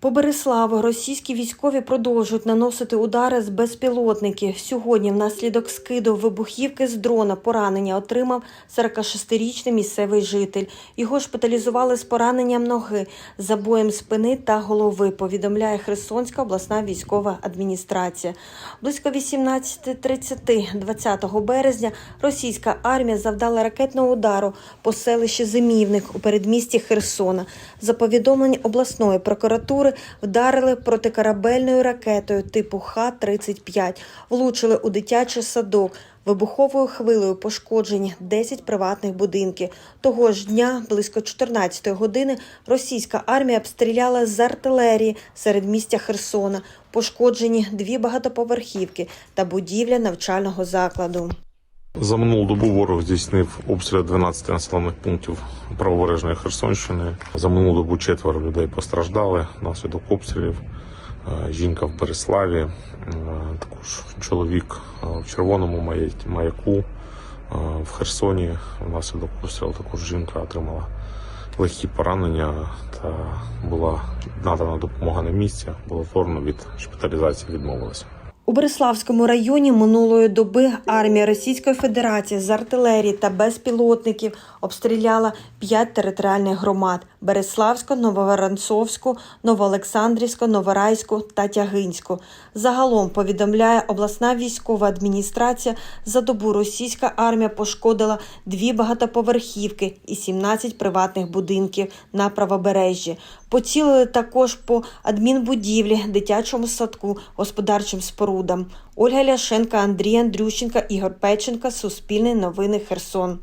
По Береславу російські військові продовжують наносити удари з безпілотників. Сьогодні внаслідок скиду вибухівки з дрона поранення отримав 46-річний місцевий житель. Його шпиталізували з пораненням ноги, забоєм спини та голови, повідомляє Херсонська обласна військова адміністрація. Близько 18.30 20 березня російська армія завдала ракетного удару по селищі Зимівник у передмісті Херсона. За повідомлення обласної прокуратури вдарили протикорабельною ракетою типу Х-35, влучили у дитячий садок. Вибуховою хвилею пошкоджені 10 приватних будинків. Того ж дня, близько 14 години, російська армія обстріляла з артилерії серед містя Херсона. Пошкоджені дві багатоповерхівки та будівля навчального закладу. За минулу добу ворог здійснив обстріл 12 населених пунктів правобережної Херсонщини. За минулу добу четверо людей постраждали внаслідок обстрілів. Е, Жінка в Береславі, е, також чоловік е, в червоному маяку в Херсоні. Внаслідок обстрілу також жінка отримала легкі поранення та була надана допомога на місці. Було оформлено від шпиталізації відмовилися. У Береславському районі минулої доби армія Російської Федерації з артилерії та безпілотників обстріляла п'ять територіальних громад: Береславську, Нововоронцовську, Новоолександрівську, Новорайську та Тягинську. Загалом повідомляє обласна військова адміністрація. За добу російська армія пошкодила дві багатоповерхівки і 17 приватних будинків на правобережжі. Поцілили також по адмінбудівлі, дитячому садку, господарчим спорудам. Ольга Ляшенка, Андрій Андрющенка, Ігор Печенка, Суспільне новини Херсон.